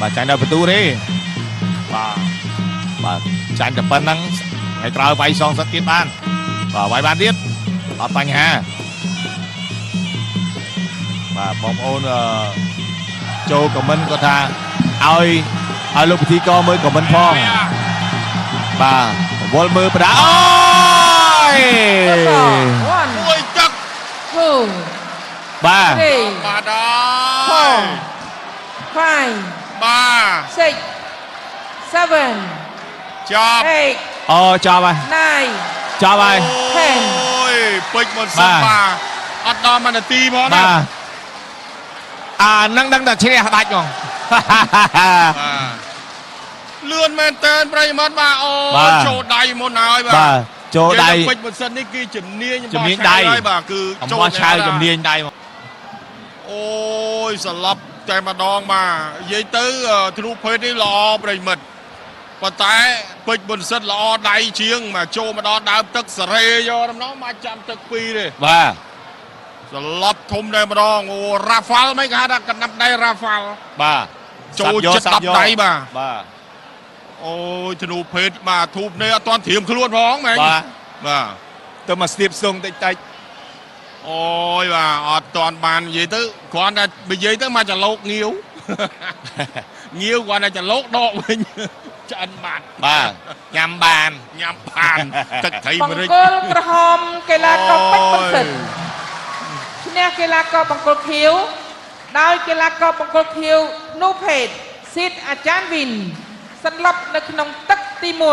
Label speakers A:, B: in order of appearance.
A: បាទចាញ់ដល់បន្ទូទេបាទបាទចាញ់តែប៉ុណ្ណឹងថ្ងៃក្រោយវាយសងសឹកទៀតបានបាទវាយបានទៀតអត់បញ្ហាបាទបងប្អូនចូលខមមិនគាត់ថាឲ្យឲ្យលោកពិធីករមើលខមមិនផងបាទវល់មើលប្រដាអូយ
B: មួយទឹក
C: 2
A: បាទ
B: បាទ
C: ដល់
B: 5 ba
C: six seven
B: chop
C: eight
A: ồ oh, chop ơi
C: nine
A: chop ơi
C: ten
B: ôi
A: pick một
B: sắp ba អត់ដល់មួយនាទីមកណា
A: អានឹងដឹងតែជ្រះដាច់ហ្មង
B: លឿនមែនតើប្រិយមិត្តបាទអូចូលដៃមុនហើយបាទ
A: បាទចូលដៃ
B: ពេជ្រមិនសិននេះគឺជំនាញ
A: ជំនាញដៃ
B: បាទគឺចូល
A: ឆៅជំនាញដៃ
B: អូយសឡប់ តែម្ដងបាទនិយាយទៅអឺធ្នូភេទនេះល្អប្រិយមិត្តប៉ុន្តែពេជ្រមុនសិនល្អដៃជាងមកចូលមកដល់ដើមទឹកសេរីយកដំណងមកចាំទឹកពីរទេ
A: បាទ
B: សន្លប់ធំតែម្ដងអូរ៉ាហ្វាល់មិនគេហៅថាកណ្ដាប់ដៃរ៉ាហ្វាល់
A: បាទ
B: ចូល
A: សាប់យក
B: ចិត្ត
A: សាប់យក
B: 10ដៃបាទ
A: បាទ
B: អូយធ្នូភេទបាទធូបនេះអត់ទាន់ត្រៀមខ្លួនផងមែន
A: បាទ
B: បាទ
A: ទៅមកស្ទាបស្ទងតិចតិច
B: អូយបាទអត់ទាន់បាននិយាយទៅគ្រាន់តែនិយាយទៅមកចលោកងាវងាវគ្រាន់តែចលោកដកវិញឆ្អិនបាត់
A: បាទញ៉ាំបាន
B: ញ៉ាំបានទឹកត្រី
C: ប
B: ម្រេច
C: ង្គោលក្រហមកីឡាករពេជ្របន្សិនឈ្នះកីឡាករបង្គោលខៀវដោយកីឡាករបង្គោលខៀវនូភេទស៊ីតអាចារ្យវិនសន្លប់នៅក្នុងទឹកទី1